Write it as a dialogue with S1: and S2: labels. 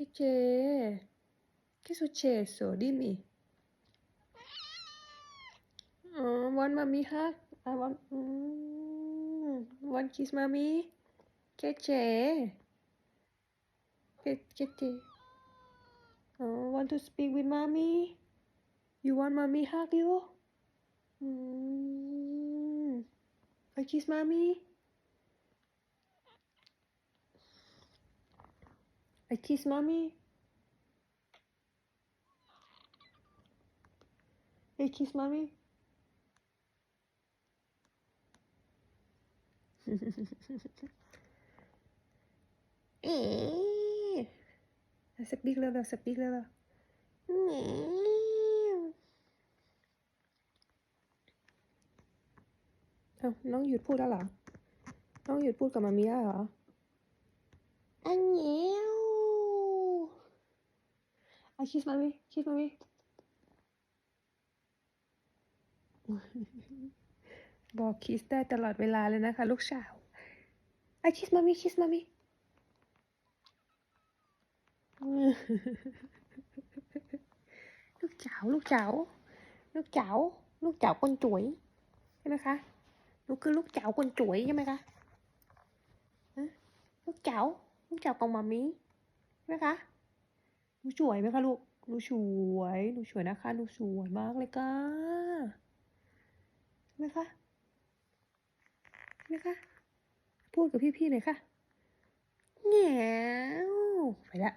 S1: che c'è? Che è successo? Dimmi. Oh, want mommy hug? I want... Want kiss mommy? Che c'è? Che, che c'è? Oh, want to speak with mommy? You want mommy hug you? Mm. I kiss mommy? I kiss mommy? I kiss mommy? เอ๊ะสปีกแล้วสปีกแล้วเอ้าน้องหยุดพูดแล้วเหรอ น้องหยุดพูดกับมามีแล้วเหรอ อันนี้ ยวอะคิสมามีคิสมามีบอกคิสได้ตลอดเวลาเลยนะคะ ลูกสาวอะคิสมามีคิสมามีลูกเจ๋าลูกเจ๋าลูกเจ๋าลูกเจ๋าคนจุ๋ยใช่ไหมคะหนูคือลูกเจ๋าคนจุ๋ยใช่ไหมคะลูกเจ๋าลูกเจ๋าของมามีใช่ไหมคะ หนูสวยไหมคะลูกหนูสวยหนูสวยนะคะหนูสวยมากเลยค่ะใช่ไหมคะใช่ไหมคะพูดกับพี่ๆหน่อยค่ะแง่ไปละ